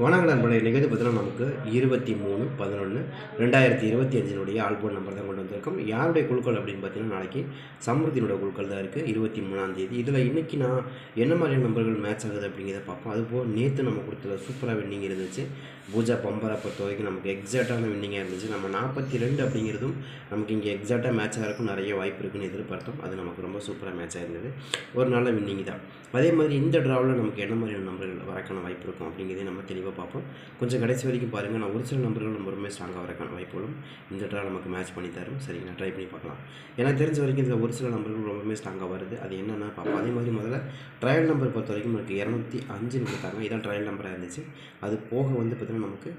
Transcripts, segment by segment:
வானாங்கடன் நண்பர்களே நிகழ்ச்சி பார்த்தீங்கன்னா நமக்கு இருபத்தி மூணு பதினொன்று ரெண்டாயிரத்தி இருபத்தி அஞ்சினுடைய ஆல்போன் நம்பர் தான் கொண்டு வந்திருக்கோம். யாருடைய குழுக்கள் அப்படின்னு பார்த்தீங்கன்னா நாளைக்கு சமிருத்தினுடைய குழுக்கள் தான் இருக்குது இருபத்தி மூணாம் தேதி. இதில் இன்றைக்கி நான் என்ன மாதிரியான நம்பர்கள் மேட்ச் ஆகுது அப்படிங்கிறத பார்ப்போம். அதுபோல் நேற்று நம்ம கொடுத்த சூப்பராக வின்னிங் இருந்துச்சு. பூஜா பம்பரை பொறுத்த வரைக்கும் நமக்கு எக்ஸாக்டான வின்னிங்காக இருந்துச்சு. நம்ம நாற்பத்தி ரெண்டு அப்படிங்கிறதும் நமக்கு இங்கே எக்ஸாக்டாக மேட்ச் இருக்கும் நிறைய வாய்ப்பு இருக்குன்னு எதிர்பார்த்தோம். அது நமக்கு ரொம்ப சூப்பராக மேட்சாக இருந்தது ஒரு நல்ல வின்னிங் தான். அதே மாதிரி இந்த ட்ராவில் நமக்கு என்ன மாதிரியான நம்பர்கள் வரக்கான வாய்ப்பு இருக்கும் அப்படிங்கிறதே நம்ம தெளிவாக பார்ப்போம். கொஞ்சம் கடைசி வரைக்கும் பாருங்கள் நான் ஒரு சில நம்பர்கள் நம்ம ரொம்ப ஸ்ட்ராங்காக வரக்கான வாய்ப்புகளும் இந்த ட்ரா நமக்கு மேட்ச் பண்ணி தரும். சரிங்களா ட்ரை பண்ணி பார்க்கலாம். எனக்கு தெரிஞ்ச வரைக்கும் இதில் ஒரு சில நம்பர்கள் ரொம்பவே ஸ்ட்ராங்காக வருது. அது என்னென்னா பார்ப்போம் அதே மாதிரி முதல்ல ட்ரையல் நம்பர் பொறுத்த வரைக்கும் நமக்கு இரநூத்தி அஞ்சுன்னு கொடுத்தாங்க. இதான் ட்ரையல் நம்பராக இருந்துச்சு. அது போக வந்து பார்த்திங்கன்னா நமக்கு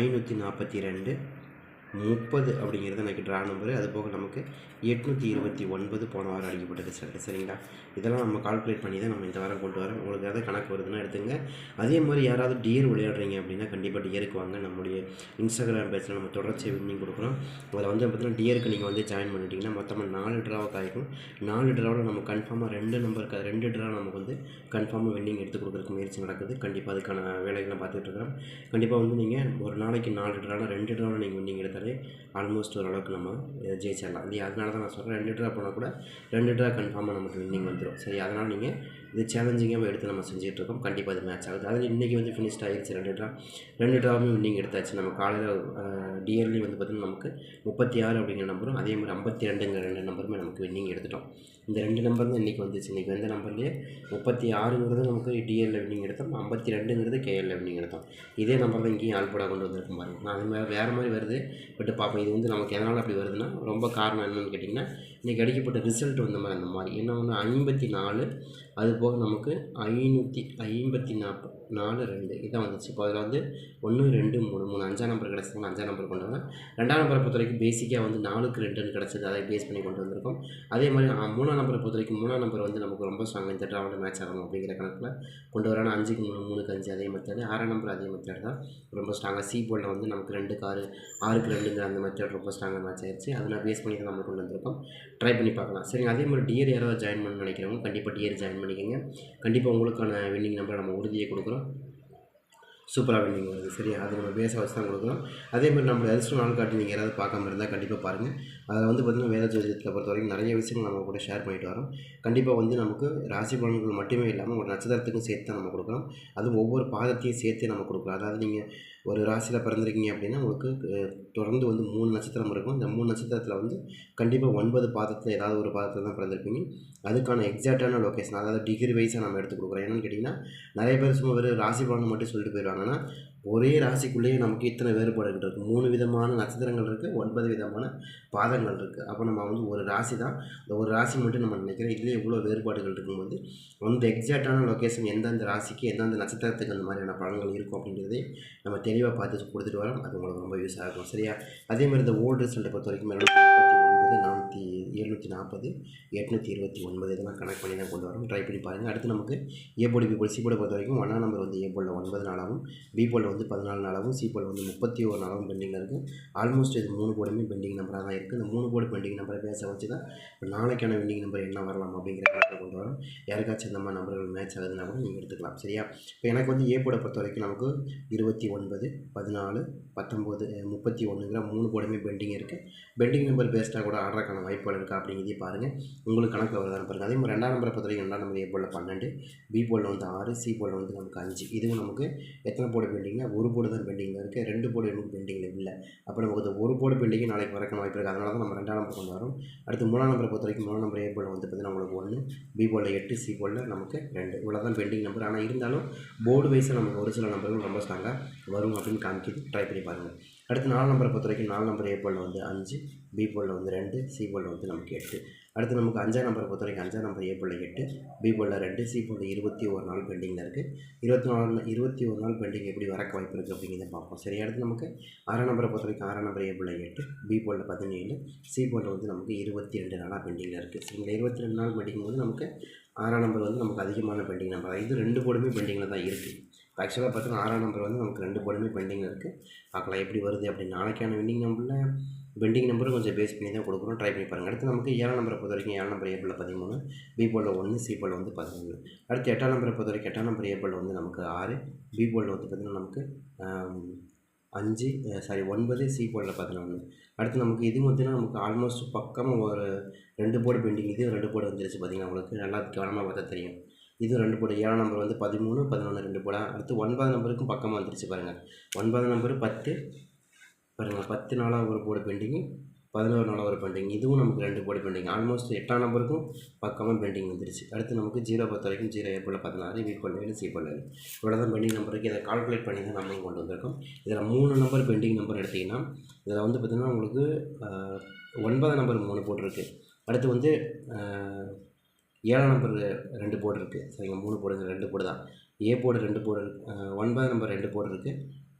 ஐநூற்றி நாற்பத்தி ரெண்டு. முப்பது அப்படிங்கிறது எனக்கு ட்ரா நம்பரு அது போக நமக்கு எட்நூற்றி இருபத்தி ஒன்பது போன வாரம் அடிக்கப்பட்டது. சார் சரிங்களா? இதெல்லாம் நம்ம கால்குலேட் பண்ணி தான் நம்ம இந்த வாரம் கொண்டு வரோம். உங்களுக்கு ஏதாவது கணக்கு வருதுன்னா எடுத்துங்க. அதே மாதிரி யாராவது டியர் விளையாடுறீங்க அப்படின்னா கண்டிப்பாக டியருக்கு வாங்க. நம்முடைய இன்ஸ்டாகிராம் பேஜில் நம்ம தொடர்ச்சியை வின்னிங் கொடுக்குறோம். அதில் வந்து பார்த்தீங்கன்னா டியருக்கு நீங்கள் வந்து ஜாயின் பண்ணிட்டீங்கன்னா மொத்தமாக நாலு ட்ராவை காய்க்கும் நாலு ட்ராவில் நம்ம கன்ஃபார்மாக ரெண்டு நம்பர் க ரெண்டு ட்ரா நமக்கு வந்து கன்ஃபார்மாக வின்னிங் எடுத்து கொடுக்குறதுக்கு முயற்சி நடக்குது. கண்டிப்பாக அதுக்கான வேலைகளை பார்த்துட்டு இருக்கிறோம். கண்டிப்பாக வந்து நீங்கள் ஒரு நாளைக்கு நாலு ட்ராவில் ரெண்டு ட்ராவில் நீங்கள் வின்னிங் எடுத்தாலே ஆல்மோஸ்ட் ஓரளவுக்கு நம்ம ஜெயிச்சிடலாம். இல்லையா அதனால தான் நான் சொல்கிறேன் ரெண்டு ட்ரா போனால் கூட ரெண்டு ட்ரா கன்ஃபார்மாக நமக்கு வின்னிங் வந்துடும் சரி அதனால் நீங்கள் இது சேலஞ்சிங்காக எடுத்து நம்ம செஞ்சுட்டு இருக்கோம் கண்டிப்பாக அது மேட்ச் ஆகுது. அதில் இன்றைக்கி வந்து ஃபினிஷ்ட் ஆகிடுச்சு ரெண்டு ட்ரா ரெண்டு ட்ராவுமே வின்னிங் எடுத்தாச்சு. நம்ம காலையில் டிஎர்லி வந்து பார்த்திங்கன்னா நமக்கு முப்பத்தி ஆறு அப்படிங்கிற நம்பரும் அதே மாதிரி ஐம்பத்தி ரெண்டுங்கிற ரெண்டு நம்பருமே நமக்கு வின்னிங் எடுத்துட்டோம். இந்த ரெண்டு நம்பர் தான் இன்றைக்கி வந்துச்சு. இன்றைக்கி வந்த நம்பர்லேயே முப்பத்தி ஆறுங்கிறது நமக்கு டிஎல்ல வின்னிங் எடுத்தோம். ஐம்பத்தி ரெண்டுங்கிறது கேஎல்ல வின்னிங் எடுத்தோம். இதே நம்பர் தான் இங்கேயும் ஆல்போடா கொண்டு வந்திருக்கும் பாருங்கள் நான் அது மாதிரி வேறு மாதிரி வருது. பட் பார்ப்போம் இது வந்து நமக்கு எதனால் அப்படி வருதுன்னா ரொம்ப காரணம் என்னென்னு கேட்டிங்கன்னா இன்றைக்கி அடிக்கப்பட்ட ரிசல்ட் வந்த மாதிரி அந்த மாதிரி. என்ன ஒன்று ஐம்பத்தி நாலு அது போக நமக்கு ஐநூற்றி ஐம்பத்தி நாற்பது. நாலு ரெண்டு இதான் வந்துச்சு. இப்போ அதில் வந்து ஒன்று ரெண்டு மூணு மூணு அஞ்சாம் நம்பர் கிடச்சதுனால அஞ்சாம் நம்பர் கொண்டு வந்தேன். ரெண்டாம் நம்பரை பொறுத்த வரைக்கும் பேசிக்காக வந்து நாலுக்கு ரெண்டுன்னு கிடச்சது. அதை பேஸ் பண்ணி கொண்டு வந்திருக்கோம். அதே மாதிரி மூணாம் நம்பரை பொறுத்த வரைக்கும் மூணாம் நம்பர் வந்து நமக்கு ரொம்ப ஸ்ட்ராங் இந்த ட்ராவில் மேட்ச் ஆகணும் அப்படிங்கிற கணக்கில் கொண்டு வரான அஞ்சுக்கு மூணு மூணுக்கு அஞ்சு அதே மெத்தேடு ஆறாம் நம்பர் அதே மெத்தேடு தான். ரொம்ப ஸ்ட்ராங்காக சி போர்டில் வந்து நமக்கு ரெண்டு காரு ஆறுக்கு ரெண்டுங்கிற அந்த மெத்தேட் ரொம்ப ஸ்ட்ராங்காக மேட்ச் ஆயிடுச்சு அதை நான் பேஸ் பண்ணி தான் நம்ம கொண்டு வந்திருக்கோம். ட்ரை பண்ணி பார்க்கலாம். சரிங்க அதே மாதிரி டியர் யாராவது ஜாயின் பண்ண நினைக்கிறவங்க கண்டிப்பாக டிஎர் ஜாயின் பண்ணிக்கோங்க. கண்டிப்பாக உங்களுக்கான வின்னிங் நம்பரை நம்ம உறுதியை கொடுக்குறோம். சூப்பராக வின்னிங் வருது. சரியா அது நம்ம பேச வச்சு தான் கொடுக்குறோம் அதே மாதிரி நம்ம அதிர்ஷ்ட நாள் காட்டி நீங்கள் யாராவது பார்க்காம இருந்தால் கண்டிப்பாக பாருங்கள் அதில் வந்து பார்த்திங்கன்னா வேத ஜோதிடத்தை பொறுத்த வரைக்கும் நிறைய விஷயங்கள் நம்ம கூட ஷேர் பண்ணிட்டு வரோம். கண்டிப்பாக வந்து நமக்கு ராசி பலன்கள் மட்டுமே இல்லாமல் ஒரு நட்சத்திரத்துக்கும் சேர்த்து தான் நம்ம கொடுக்குறோம் அதுவும் ஒவ்வொரு பாதத்தையும் சேர்த்து நம்ம கொடுக்குறோம் அதாவது நீங்கள் ஒரு ராசியில் பிறந்திருக்கீங்க அப்படின்னா உங்களுக்கு தொடர்ந்து வந்து மூணு நட்சத்திரம் இருக்கும். இந்த மூணு நட்சத்திரத்தில் வந்து கண்டிப்பாக ஒன்பது பாதத்தில் ஏதாவது ஒரு பாதத்தில் தான் பிறந்திருப்பீங்க. அதுக்கான எக்ஸாக்டான லொக்கேஷன் அதாவது டிகிரி வைஸாக நம்ம எடுத்து கொடுக்குறோம். என்னன்னு கேட்டிங்கன்னா நிறைய பேர் சும்மா வெறும் ராசி பலன் மட்டும் சொல்லிட்டு போயிடுவாங்கன்னா ஒரே ராசிக்குள்ளேயே நமக்கு இத்தனை வேறுபாடுகள் இருக்குது மூணு விதமான நட்சத்திரங்கள் இருக்குது ஒன்பது விதமான பாதங்கள் இருக்குது அப்போ நம்ம வந்து ஒரு ராசி தான். இந்த ஒரு ராசி மட்டும் நம்ம நினைக்கிறோம். இதுலேயே இவ்வளோ வேறுபாடுகள் இருக்கும்போது அந்த எக்ஸாக்டான லொக்கேஷன் எந்தெந்த ராசிக்கு எந்தெந்த நட்சத்திரத்துக்கு அந்த மாதிரியான பலன்கள் இருக்கும் அப்படின்றதே நம்ம தெளிவாக பார்த்து கொடுத்துட்டு வரோம். அது உங்களுக்கு ரொம்ப யூஸ் ஆகும். சரியா? அதே மாதிரி இந்த ஓல்டு ரிசல்ட்டை பொறுத்த வரைக்கும் இரநூத்தி நானூற்றி எழுநூற்றி நாற்பது எட்நூற்றி இருபத்தி ஒன்பது இதெல்லாம் கனெக்ட் பண்ணி தான் கொண்டு வரோம். ட்ரை பண்ணி பாருங்கள் அடுத்து நமக்கு ஏ போர்டு பி போல் சி போர்டை பொறுத்த வரைக்கும் ஒன்றாம் நம்பர் வந்து ஏ போலில் ஒன்பது நாளாகவும் பி போலில் வந்து பதினாலு நாளாகவும் சி போல் வந்து முப்பத்தி ஒரு நாளாகவும் பெண்டிங்கில் இருக்குது ஆல்மோஸ்ட் இது மூணு போர்டுமே பெண்டிங் நம்பராக தான் இருக்குது இந்த மூணு போர்டு பெண்டிங் நம்பரை பேச வச்சு தான் இப்போ நாளைக்கான வெண்டிங் நம்பர் என்ன வரலாம் அப்படிங்கிற கணக்கில் கொண்டு வரோம். யாருக்காச்சும் இந்த மாதிரி நம்பர்கள் மேட்ச் ஆகுதுன்னா கூட நீங்கள் எடுத்துக்கலாம். சரியா? இப்போ எனக்கு வந்து ஏ போர்டை பொறுத்த வரைக்கும் நமக்கு இருபத்தி ஒன்பது பதினாலு பத்தொம்போது முப்பத்தி ஒன்றுங்கிற மூணு போர்டுமே பெண்டிங் இருக்குது பெண்டிங் நம்பர் பேஸ்டாக கூட ஆடுறதுக்கான வாய்ப்புகள் இருக்கா அப்படிங்கிறதையும் பாருங்கள் உங்களுக்கு கணக்கில் வருதான்னு பாருங்கள் அதே மாதிரி ரெண்டாம் நம்பரை பொறுத்த வரைக்கும் ரெண்டாம் நம்பர் ஏ பன்னெண்டு பி போர்டில் வந்து ஆறு சி போர்டில் வந்து நமக்கு அஞ்சு. இதுவும் நமக்கு எத்தனை போர்டு பெண்டிங்னா ஒரு போர்டு தான் பெண்டிங்கில் இருக்குது ரெண்டு போர்டு எனக்கு பெண்டிங்கில் இல்லை. அப்போ நமக்கு இந்த ஒரு போர்டு பெண்டிங்கு நாளைக்கு வரக்கான வாய்ப்பு இருக்குது அதனால தான் நம்ம ரெண்டாம் நம்பர் கொண்டு வரோம். அடுத்து மூணாம் நம்பரை பொறுத்த வரைக்கும் மூணாம் நம்பர் ஏ வந்து பார்த்தீங்கன்னா உங்களுக்கு ஒன்று பி போர்டில் எட்டு சி போர்டில் நமக்கு ரெண்டு. இவ்வளோ தான் பெண்டிங் நம்பர் ஆனால் இருந்தாலும் போர்டு வைஸாக நமக்கு ஒரு சில நம்பர்கள் ரொம்ப ஸ்ட்ராங்காக வரும் அப்படின்னு காமிக்கிது. ட்ரை பண்ணி பாருங்கள் அடுத்து நாலு நம்பரை பொறுத்த வரைக்கும் நாலு நம்பர் ஏ போர்டில் வந்து அஞ்சு பி போர்டில் வந்து ரெண்டு சி போர்டில் வந்து நமக்கு எட்டு. அடுத்து நமக்கு அஞ்சாம் நம்பரை பொறுத்த வரைக்கும் அஞ்சாம் நம்பர் ஏ போர்டில் எட்டு பி போர்டில் ரெண்டு சி போர்டில் இருபத்தி ஒரு நாள் பெண்டிங்கில் இருக்குது இருபத்தி நாலு இருபத்தி ஒரு நாள் பெண்டிங் எப்படி வரக்க வாய்ப்பு இருக்குது அப்படிங்கிறத பார்ப்போம். சரி அடுத்து நமக்கு ஆறாம் நம்பரை பொறுத்த வரைக்கும் ஆறாம் நம்பர் ஏ போர்டில் எட்டு பி போர்டில் பதினேழு சி போர்டில் வந்து நமக்கு இருபத்தி ரெண்டு நாளாக பெண்டிங்கில் இருக்குது சரிங்களா இருபத்தி ரெண்டு நாள் பெண்டிங் போது நமக்கு ஆறாம் நம்பர் வந்து நமக்கு அதிகமான பெண்டிங் நம்பர். இது ரெண்டு போர்டுமே பெண்டிங்கில் தான் இருக்குது ஆக்சுவலாக பார்த்தீங்கன்னா ஆறாம் நம்பர் வந்து நமக்கு ரெண்டு போர்டுமே பெண்டிங்கில் இருக்குது பார்க்கலாம் எப்படி வருது அப்படின்னு. நாளைக்கான வெண்டிங் நம்பரில் பெண்டிங் நம்பரும் கொஞ்சம் பேஸ் பண்ணி தான் கொடுக்குறோம் ட்ரை பண்ணி பாருங்கள் அடுத்து நமக்கு ஏழாம் நம்பரை பொறுத்த வரைக்கும் ஏழாம் நம்பர் ஏப்பில் பதிமூணு பி போர்டில் ஒன்று சி போர்டில் வந்து பதினொன்று அடுத்து எட்டாம் நம்பரை பொறுத்த வரைக்கும் எட்டாம் நம்பர் ஏபிளில் வந்து நமக்கு ஆறு பி போர்டில் வந்து பார்த்திங்கன்னா நமக்கு அஞ்சு சாரி ஒன்பது சி போர்டில் பதினொன்று அடுத்து நமக்கு இது மட்டும்னா நமக்கு ஆல்மோஸ்ட் பக்கமாக ஒரு ரெண்டு போர்டு பெண்டிங் இது ரெண்டு போர்டு வந்துருச்சு பார்த்தீங்கன்னா உங்களுக்கு? நல்லா கவனமாக பார்த்தா தெரியும். இதுவும் ரெண்டு போர்டு ஏழாம் நம்பர் வந்து பதிமூணு பதினொன்று ரெண்டு போடலாம் அடுத்து ஒன்பதாம் நம்பருக்கும் பக்கமாக வந்துருச்சு பாருங்கள் ஒன்பதாம் நம்பர் பத்து. பாருங்கள் பத்து நாளாக ஒரு போர்டு பெண்டிங்கு பதினோரு நாளாக ஒரு பெண்டிங் இதுவும் நமக்கு ரெண்டு போர்டு பெண்டிங் ஆல்மோஸ்ட் எட்டாம் நம்பருக்கும் பக்கமாக பெண்டிங் வந்துருச்சு. அடுத்து நமக்கு ஜீரோ பத்து வரைக்கும் ஜீரோ ஏப்ரல் பதினாறு வீட் பண்ண சி பண்ண இவ்வளோ தான் பெண்டிங் நம்பருக்கு இதை கால்குலேட் பண்ணி தான் நம்ம கொண்டு வந்திருக்கோம். இதில் மூணு நம்பர் பெண்டிங் நம்பர் எடுத்திங்கன்னா இதில் வந்து பார்த்திங்கன்னா உங்களுக்கு ஒன்பது ஒன்பதாம் நம்பர் மூணு போட்டிருக்கு. அடுத்து வந்து ஏழாம் நம்பர் ரெண்டு போர்டு இருக்குது சரிங்க மூணு போர்டு ரெண்டு போர்டு தான் ஏ போர்டு ரெண்டு போர்டு இருக்குது ஒன்பதாம் நம்பர் ரெண்டு போர்டு இருக்குது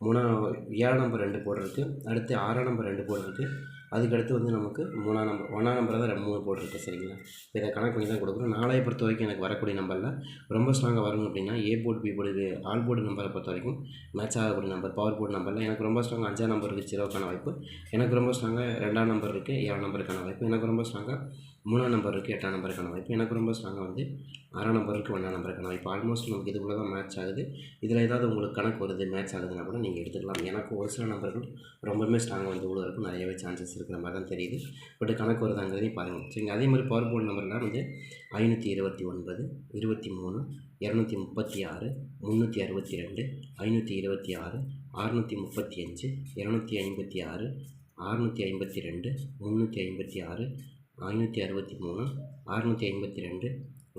மூணாம் ஏழாம் நம்பர் ரெண்டு போர்டு இருக்குது அடுத்து ஆறாம் நம்பர் ரெண்டு போர்டு இருக்குது அதுக்கடுத்து வந்து நமக்கு மூணாம் நம்பர் ஒன்றாம் நம்பர் தான் ரெண்டு மூணு போர்டு இருக்குது சரிங்களா? இப்போ இதை கணக்கு பண்ணி தான் கொடுக்குறோம் நாளைய பொறுத்த வரைக்கும் எனக்கு வரக்கூடிய நம்பரில் ரொம்ப ஸ்ட்ராங்காக வரணும் அப்படின்னா A board B board all board நம்பரை பொறுத்த வரைக்கும் மேட்ச் ஆகக்கூடிய நம்பர் பவர் போர்டு நம்பரில் எனக்கு ரொம்ப ஸ்ட்ராங்காக அஞ்சாம் நம்பர் இருக்குது ஜீரோக்கான வாய்ப்பு. எனக்கு ரொம்ப ஸ்ட்ராங்காக ரெண்டாம் நம்பர் இருக்குது ஏழாம் நம்பருக்கான வாய்ப்பு. எனக்கு ரொம்ப ஸ்ட்ராங்காக மூணாம் நம்பர் இருக்குது எட்டாம் நம்பருக்கான வாய்ப்பு. எனக்கு ரொம்ப ஸ்ட்ராங்காக வந்து ஆறாம் நம்பர் இருக்குது ஒன்றாம் நம்பருக்கான வாய்ப்பு. ஆல்மோஸ்ட் நமக்கு இதுக்குள்ளே தான் மேட்ச் ஆகுது. இதில் ஏதாவது உங்களுக்கு கணக்கு வருது மேட்ச் ஆகுதுன்னா கூட நீங்கள் எடுத்துக்கலாம். எனக்கு ஒரு சில நம்பர்கள் ரொம்பவுமே ஸ்ட்ராங்காக வந்து உள்ள இருக்கும் நிறையவே சான்சஸ் இருக்கிற மாதிரி தான் தெரியுது. பட் கணக்கு வருதாங்கிறதையும் பாருங்கள் சரிங்க அதே மாதிரி பவர் போர்டு நம்பர்லாம் வந்து ஐநூற்றி இருபத்தி ஒன்பது இருபத்தி மூணு இரநூத்தி முப்பத்தி ஆறு முந்நூற்றி அறுபத்தி ரெண்டு ஐநூற்றி இருபத்தி ஆறு அறுநூற்றி முப்பத்தி அஞ்சு இரநூத்தி ஐம்பத்தி ஆறு அறுநூற்றி ஐம்பத்தி ரெண்டு முந்நூற்றி ஐம்பத்தி ஆறு ஐநூற்றி அறுபத்தி மூணு அறுநூற்றி ஐம்பத்தி ரெண்டு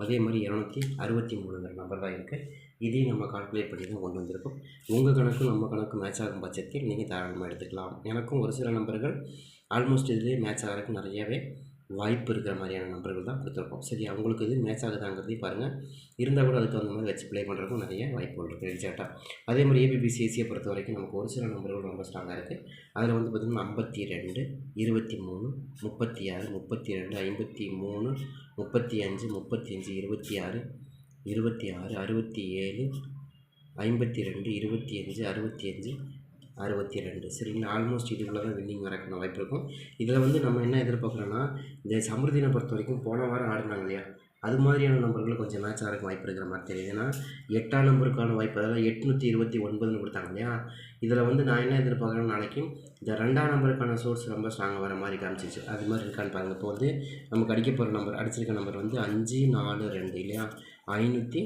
அதே மாதிரி இரநூத்தி அறுபத்தி மூணுங்கிற நம்பர் தான் இருக்குது இதையும் நம்ம கால்குலேட் பண்ணி தான் கொண்டு வந்திருக்கோம். உங்கள் கணக்கும் நம்ம கணக்கு மேட்ச் ஆகும் பட்சத்தில் நீங்கள் தாராளமாக எடுத்துக்கலாம். எனக்கும் ஒரு சில நம்பர்கள் ஆல்மோஸ்ட் இதுலேயே மேட்ச் ஆகிறதுக்கு நிறையவே வாய்ப்பு இருக்கிற மாதிரியான நம்பர்கள் தான் கொடுத்துருக்கோம். சரி அவங்களுக்கு இது மேட்ச் ஆகுதாங்கிறதையும் பாருங்கள் இருந்தால் கூட அதுக்கு தகுந்த மாதிரி வச்சு ப்ளே பண்ணுறதுக்கும் நிறைய வாய்ப்புகள் இருக்குது எக்ஸாக்டாக அதே மாதிரி ஏபிபிசிஎஸ்சியை பொறுத்த வரைக்கும் நமக்கு ஒரு சில நம்பர்கள் ரொம்ப ஸ்ட்ராங்காக இருக்குது அதில் வந்து பார்த்திங்கன்னா ஐம்பத்தி ரெண்டு இருபத்தி மூணு முப்பத்தி ஆறு முப்பத்தி ரெண்டு ஐம்பத்தி மூணு முப்பத்தி அஞ்சு முப்பத்தி அஞ்சு இருபத்தி ஆறு இருபத்தி ஆறு அறுபத்தி ஏழு ஐம்பத்தி ரெண்டு இருபத்தி அஞ்சு அறுபத்தி அஞ்சு அறுபத்தி ரெண்டு சரிங்களா ஆல்மோஸ்ட் இதுக்குள்ள தான் வின்னிங் வரக்கான வாய்ப்பு இருக்கும். இதில் வந்து நம்ம என்ன எதிர்பார்க்குறோன்னா இந்த சமிருதினை பொறுத்த வரைக்கும் போன வாரம் ஆடினாங்க இல்லையா? அது மாதிரியான நம்பர்கள் கொஞ்சம் மேட்ச் ஆகிறதுக்கு வாய்ப்பு இருக்கிற மாதிரி தெரியுது. ஏன்னா எட்டாம் நம்பருக்கான வாய்ப்பு அதாவது எட்நூற்றி இருபத்தி ஒன்பதுன்னு கொடுத்தாங்க இல்லையா? இதில் வந்து நான் என்ன எதிர்பார்க்குறேன் நாளைக்கு இந்த ரெண்டாம் நம்பருக்கான சோர்ஸ் ரொம்ப ஸ்ட்ராங்காக வர மாதிரி காமிச்சிச்சு. அது மாதிரி இருக்கான்னு பாருங்கள் இப்போ வந்து நமக்கு அடிக்க போகிற நம்பர் அடிச்சிருக்க நம்பர் வந்து அஞ்சு நாலு ரெண்டு இல்லையா? ஐநூற்றி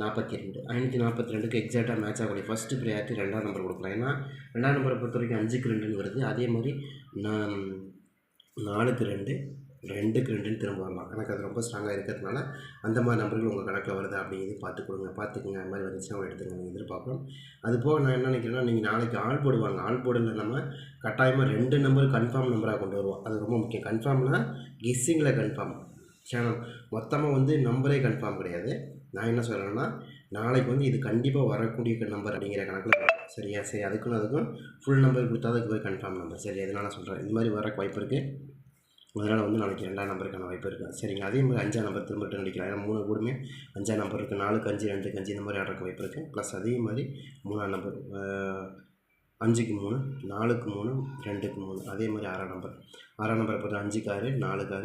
நாற்பத்தி ரெண்டு. ஐநூற்றி நாற்பத்தி ரெண்டுக்கு எக்ஸாக்டாக மேட்ச் ஆகக்கூடிய ஃபஸ்ட்டு ப்ரையாரிட்டி ரெண்டாம் நம்பர் கொடுக்கலாம். ஏன்னா ரெண்டாம் நம்பரை பொறுத்த வரைக்கும் அஞ்சுக்கு ரெண்டுன்னு வருது. அதே மாதிரி நான் நாலுக்கு ரெண்டு ரெண்டுக்கு ரெண்டுன்னு திரும்ப வரலாம். எனக்கு அது ரொம்ப ஸ்ட்ராங்காக இருக்கிறதுனால அந்த மாதிரி நம்பர்கள் உங்கள் கணக்கில் வருது அப்படிங்கிறது பார்த்து கொடுங்க. பார்த்துக்குங்க. அது மாதிரி வந்துச்சுன்னா அவங்க எடுத்துக்கோங்க. எதிர்பார்க்குறோம் அது போக நான் என்ன நினைக்கிறேன்னா நீங்கள் நாளைக்கு ஆள் போடுவாங்க ஆள் போடல நம்ம கட்டாயமாக ரெண்டு நம்பர் கன்ஃபார்ம் நம்பராக கொண்டு வருவோம். அது ரொம்ப முக்கியம். கன்ஃபார்ம்னா கெஸ்ஸிங்கில் கன்ஃபார்ம் சேனல் மொத்தமாக வந்து நம்பரே கன்ஃபார்ம் கிடையாது. நான் என்ன சொல்கிறேன்னா நாளைக்கு வந்து இது கண்டிப்பாக வரக்கூடிய நம்பர் அப்படிங்கிற கணக்கில் சரியா? சரி அதுக்குன்னு அதுக்கும் ஃபுல் நம்பர் கொடுத்தா அதுக்கு போய் கன்ஃபார்ம் நம்பர் சரி அதனால நான் சொல்கிறேன் இது மாதிரி வர வாய்ப்பு இருக்குது அதனால் வந்து நாளைக்கு ரெண்டாம் நம்பருக்கான வாய்ப்பு இருக்குது சரிங்க. அதே மாதிரி அஞ்சாம் நம்பர் திரும்ப ரிட்டன் அடிக்கலாம். ஏன்னா மூணு கூடமே அஞ்சாம் நம்பர் இருக்குது நாலுக்கு அஞ்சு ரெண்டுக்கு அஞ்சு இந்த மாதிரி ஆடுறக்கு வாய்ப்பு இருக்குது ப்ளஸ் அதே மாதிரி மூணாம் நம்பர் அஞ்சுக்கு மூணு நாலுக்கு மூணு ரெண்டுக்கு மூணு. அதே மாதிரி ஆறாம் நம்பர் ஆறாம் நம்பரை பொறுத்த அஞ்சுக்கு ஆறு நாலுக்கு ஆறு